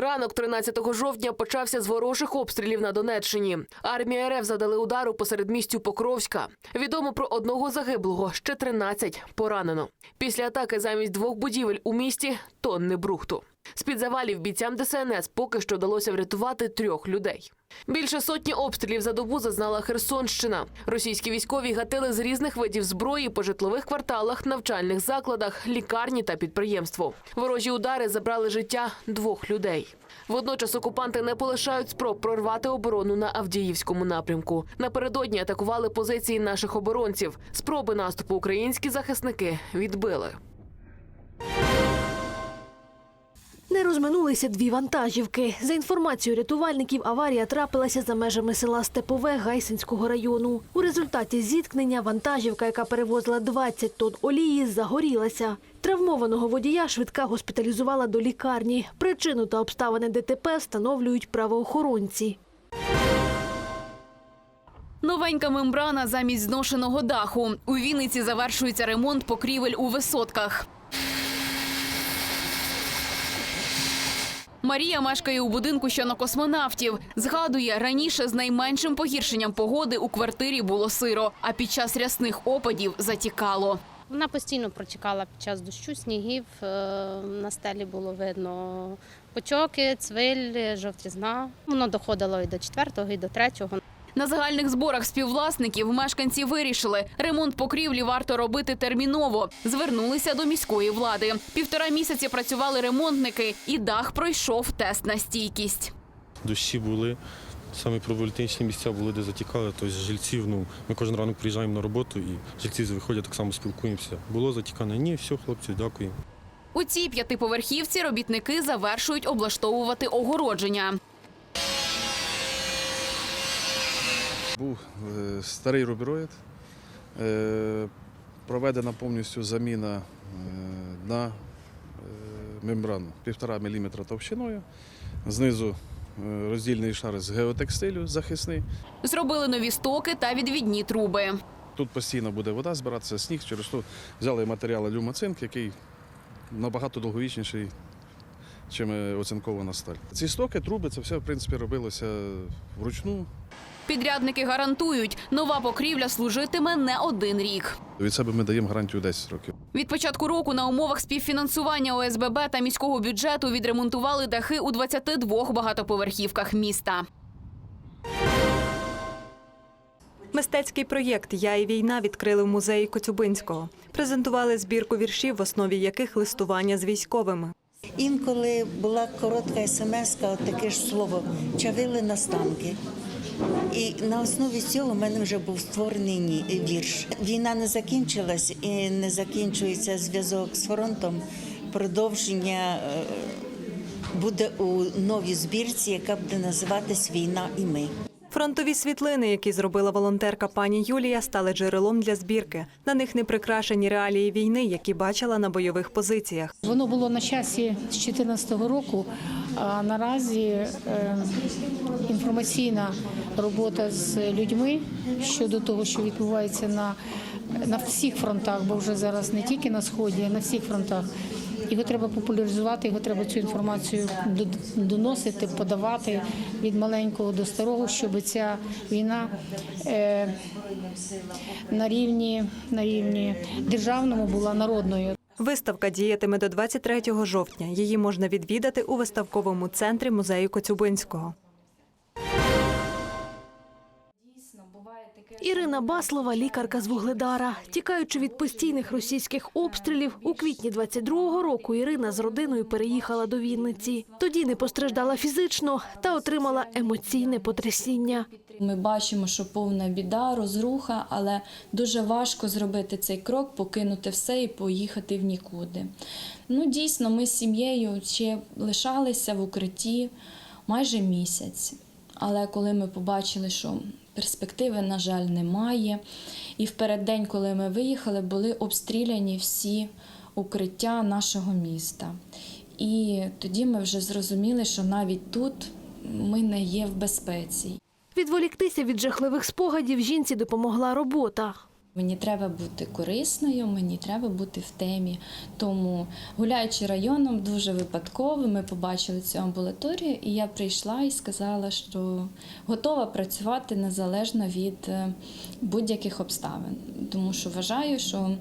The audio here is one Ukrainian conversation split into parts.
Ранок 13 жовтня почався з ворожих обстрілів на Донеччині. Армія РФ задали удару посеред містю Покровська. Відомо про одного загиблого, ще 13 поранено. Після атаки замість двох будівель у місті тонни брухту. З-під завалів бійцям ДСНС поки що вдалося врятувати трьох людей. Більше сотні обстрілів за добу зазнала Херсонщина. Російські військові гатили з різних видів зброї по житлових кварталах, навчальних закладах, лікарні та підприємству. Ворожі удари забрали життя двох людей. Водночас окупанти не полишають спроб прорвати оборону на Авдіївському напрямку. Напередодні атакували позиції наших оборонців. Спроби наступу українські захисники відбили. Не розминулися дві вантажівки. За інформацією рятувальників, аварія трапилася за межами села Степове Гайсинського району. У результаті зіткнення вантажівка, яка перевозила 20 тонн олії, загорілася. Травмованого водія швидка госпіталізувала до лікарні. Причину та обставини ДТП встановлюють правоохоронці. Новенька мембрана замість зношеного даху. У Вінниці завершується ремонт покрівель у висотках. Марія мешкає у будинку, що на космонавтів. Згадує, раніше з найменшим погіршенням погоди у квартирі було сиро, а під час рясних опадів затікало. Вона постійно протікала під час дощу, снігів. е, На стелі було видно почоки, цвиль, жовтізна. Воно доходило і до четвертого, і до третього. На загальних зборах співвласників мешканці вирішили, ремонт покрівлі варто робити терміново. Звернулися до міської влади. Півтора місяці працювали ремонтники, і дах пройшов тест на стійкість. дощі були. Саме проблематичні місця були, де затікали. Тобто жильців, ну, ми кожен ранок приїжджаємо на роботу і жильці виходять, так само спілкуємося. Було затікане? Ні, все, хлопці, дякую. У цій п'ятиповерхівці робітники завершують облаштовувати огородження. Був е, старий рубіроїд, е, проведена повністю заміна е, дна е, мембран 1,5 мм товщиною. Знизу роздільний шар з геотекстилю захисний. Зробили нові стоки та відвідні труби. Тут постійно буде вода збиратися, сніг, через то взяли матеріал люмоцинк, який набагато довговічніший, ніж оцинкована сталь. Ці стоки, труби, це все в принципі робилося вручну. Підрядники гарантують, нова покрівля служитиме не один рік. Від себе ми даємо гарантію 10 років. Від початку року на умовах співфінансування ОСББ та міського бюджету відремонтували дахи у 22 багатоповерхівках міста. Мистецький проєкт Я і війна відкрили в музеї Коцюбинського. Презентували збірку віршів, в основі яких листування з військовими. Інколи була коротка смс, от таке ж слово чавили на станки. І на основі цього в мене вже був створений вірш. Війна не закінчилась і не закінчується зв'язок з фронтом. Продовження е, буде у новій збірці, яка буде називатись Війна і ми. Фронтові світлини, які зробила волонтерка пані Юлія, стали джерелом для збірки. На них не прикрашені реалії війни, які бачила на бойових позиціях. Воно було на часі з 2014 року. А наразі е, інформаційна робота з людьми щодо того, що відбувається на, на всіх фронтах, бо вже зараз не тільки на сході, а на всіх фронтах. Його треба популяризувати, його треба цю інформацію до- доносити, подавати від маленького до старого, щоб ця війна е, на рівні, на рівні державному була народною. Виставка діятиме до 23 жовтня. Її можна відвідати у виставковому центрі музею Коцюбинського. Ірина Баслова, лікарка з Вугледара. Тікаючи від постійних російських обстрілів, у квітні 22-го року Ірина з родиною переїхала до Вінниці. Тоді не постраждала фізично та отримала емоційне потрясіння. Ми бачимо, що повна біда, розруха, але дуже важко зробити цей крок, покинути все і поїхати в нікуди. Ну, дійсно, ми з сім'єю ще лишалися в укритті майже місяць. Але коли ми побачили, що перспективи, на жаль, немає, і в переддень, коли ми виїхали, були обстріляні всі укриття нашого міста. І тоді ми вже зрозуміли, що навіть тут ми не є в безпеці. Відволіктися від жахливих спогадів жінці допомогла робота. Мені треба бути корисною, мені треба бути в темі. Тому, гуляючи районом, дуже випадково ми побачили цю амбулаторію, і я прийшла і сказала, що готова працювати незалежно від е, будь-яких обставин. Тому що вважаю, що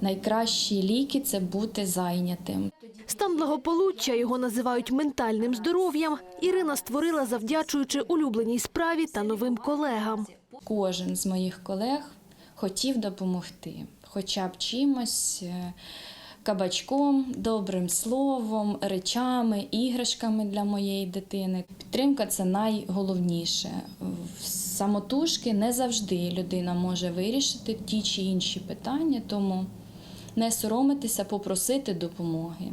найкращі ліки це бути зайнятим. Стан благополуччя його називають ментальним здоров'ям. Ірина створила, завдячуючи улюбленій справі та новим колегам. Кожен з моїх колег хотів допомогти, хоча б чимось. е, Кабачком, добрим словом, речами, іграшками для моєї дитини. Підтримка це найголовніше. Самотужки не завжди людина може вирішити ті чи інші питання, тому не соромитися, попросити допомоги.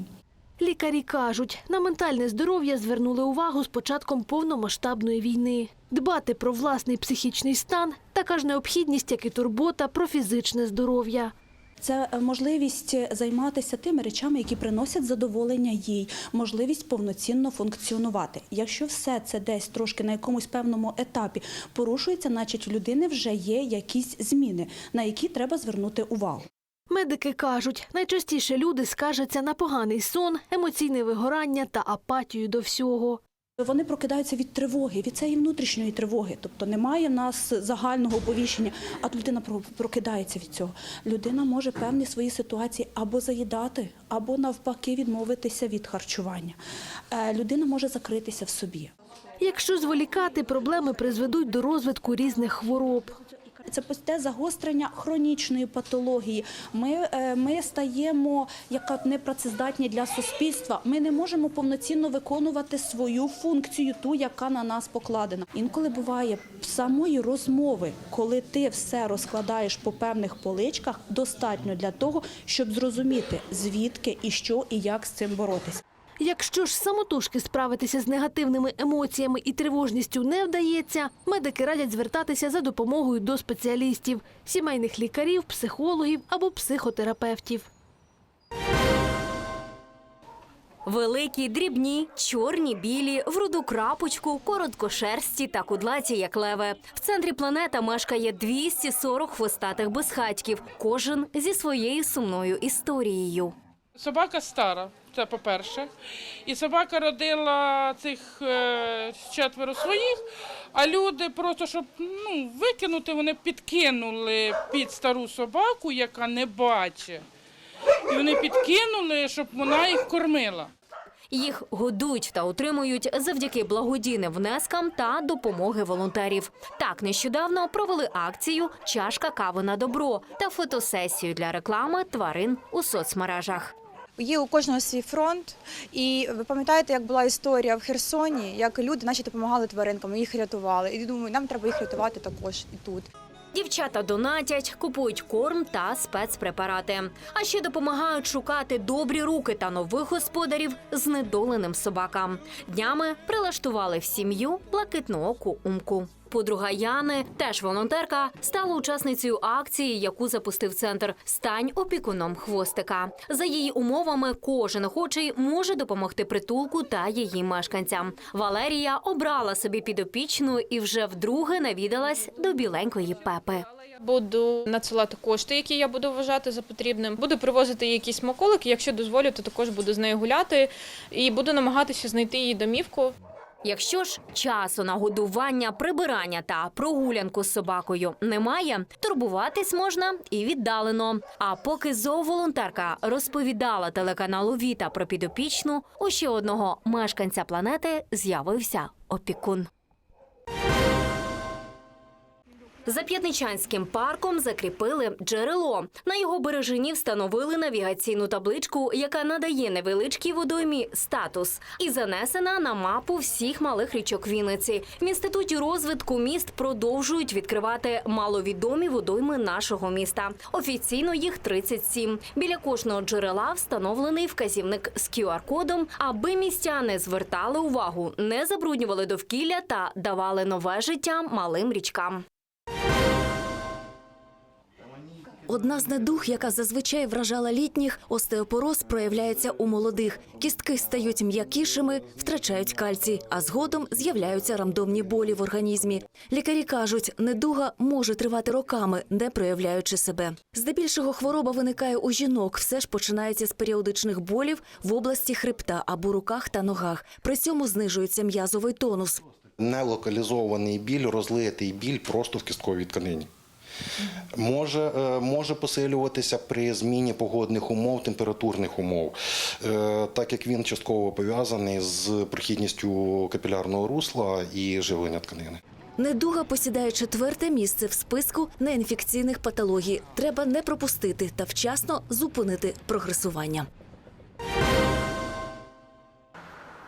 Лікарі кажуть, на ментальне здоров'я звернули увагу з початком повномасштабної війни. Дбати про власний психічний стан така ж необхідність, як і турбота про фізичне здоров'я. Це можливість займатися тими речами, які приносять задоволення їй, можливість повноцінно функціонувати. Якщо все це десь трошки на якомусь певному етапі порушується, значить у людини вже є якісь зміни, на які треба звернути увагу. Медики кажуть, найчастіше люди скаржаться на поганий сон, емоційне вигорання та апатію до всього. Вони прокидаються від тривоги, від цієї внутрішньої тривоги. Тобто немає в нас загального оповіщення, а людина прокидається від цього. Людина може певні свої ситуації або заїдати, або навпаки відмовитися від харчування. Е, Людина може закритися в собі. Якщо зволікати, проблеми призведуть до розвитку різних хвороб. Це пусте загострення хронічної патології. Ми, е, ми стаємо яка непрацездатні для суспільства. Ми не можемо повноцінно виконувати свою функцію, ту, яка на нас покладена. Інколи буває самої розмови, коли ти все розкладаєш по певних поличках, достатньо для того, щоб зрозуміти звідки і що і як з цим боротися. Якщо ж самотужки справитися з негативними емоціями і тривожністю не вдається, медики радять звертатися за допомогою до спеціалістів – сімейних лікарів, психологів або психотерапевтів. Великі, дрібні, чорні, білі, в руду крапочку, короткошерсті та кудлаті, як леви. В центрі планета мешкає 240 хвостатих безхатьків, кожен зі своєю сумною історією. Собака стара, це по-перше. І собака родила цих е, четверо своїх, а люди просто, щоб ну, викинути, вони підкинули під стару собаку, яка не бачить. І вони підкинули, щоб вона їх кормила. Їх годують та утримують завдяки благодійним внескам та допомоги волонтерів. Так нещодавно провели акцію Чашка кави на добро та фотосесію для реклами тварин у соцмережах. Є у кожного свій фронт, і ви пам'ятаєте, як була історія в Херсоні, як люди наші допомагали тваринкам, їх рятували. І думаю, нам треба їх рятувати також і тут. Дівчата донатять, купують корм та спецпрепарати. А ще допомагають шукати добрі руки та нових господарів знедоленим собакам. Днями прилаштували в сім'ю блакитнооку умку. Подруга Яни, теж волонтерка, стала учасницею акції, яку запустив центр Стань опікуном хвостика. За її умовами, кожен охочий може допомогти притулку та її мешканцям. Валерія обрала собі підопічну і вже вдруге навідалась до біленької пепи. Буду надсилати кошти, які я буду вважати за потрібним. Буду привозити якісь смаколики. Якщо дозволю, то також буду з нею гуляти і буду намагатися знайти її домівку. Якщо ж часу на годування, прибирання та прогулянку з собакою немає, турбуватись можна і віддалено. А поки зооволонтерка розповідала телеканалу Віта про підопічну, у ще одного мешканця планети з'явився опікун. За П'ятничанським парком закріпили джерело. На його бережині встановили навігаційну табличку, яка надає невеличкій водоймі статус, і занесена на мапу всіх малих річок Вінниці. В інституті розвитку міст продовжують відкривати маловідомі водойми нашого міста. Офіційно їх 37. Біля кожного джерела встановлений вказівник з QR-кодом, аби містяни звертали увагу, не забруднювали довкілля та давали нове життя малим річкам. Одна з недуг, яка зазвичай вражала літніх, остеопороз проявляється у молодих. Кістки стають м'якішими, втрачають кальцій, а згодом з'являються рандомні болі в організмі. Лікарі кажуть, недуга може тривати роками, не проявляючи себе. Здебільшого хвороба виникає у жінок. Все ж починається з періодичних болів в області хребта або руках та ногах. При цьому знижується м'язовий тонус. Нелокалізований біль, розлитий біль просто в кістковій тканині. Може, е, може посилюватися при зміні погодних умов, температурних умов, Е, так як він частково пов'язаний з прохідністю капілярного русла і живлення тканини. Недуга посідає четверте місце в списку неінфекційних патологій. Треба не пропустити та вчасно зупинити прогресування.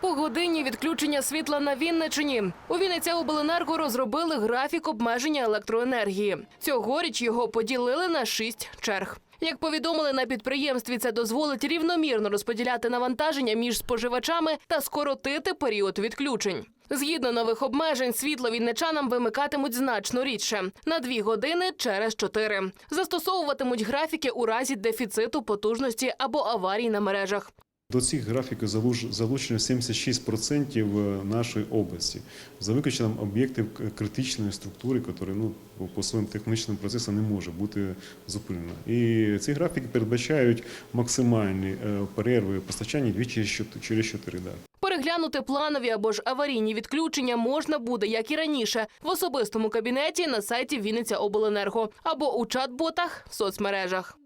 Погодинні відключення світла на Вінничині. У Вінниця обленерго розробили графік обмеження електроенергії. Цьогоріч його поділили на шість черг. Як повідомили на підприємстві, це дозволить рівномірно розподіляти навантаження між споживачами та скоротити період відключень. Згідно нових обмежень, світло вінничанам вимикатимуть значно рідше на дві години через чотири. Застосовуватимуть графіки у разі дефіциту потужності або аварій на мережах. До цих графіків залуч- залучено 76% нашої області, за виключенням об'єктів критичної структури, які ну, по- своїм технічним процесам не може бути зупинено. І ці графіки передбачають максимальні е, перерви постачання двічі через 4 дати. Переглянути планові або ж аварійні відключення можна буде, як і раніше, в особистому кабінеті на сайті Вінниця Обленерго або у чат-ботах в соцмережах.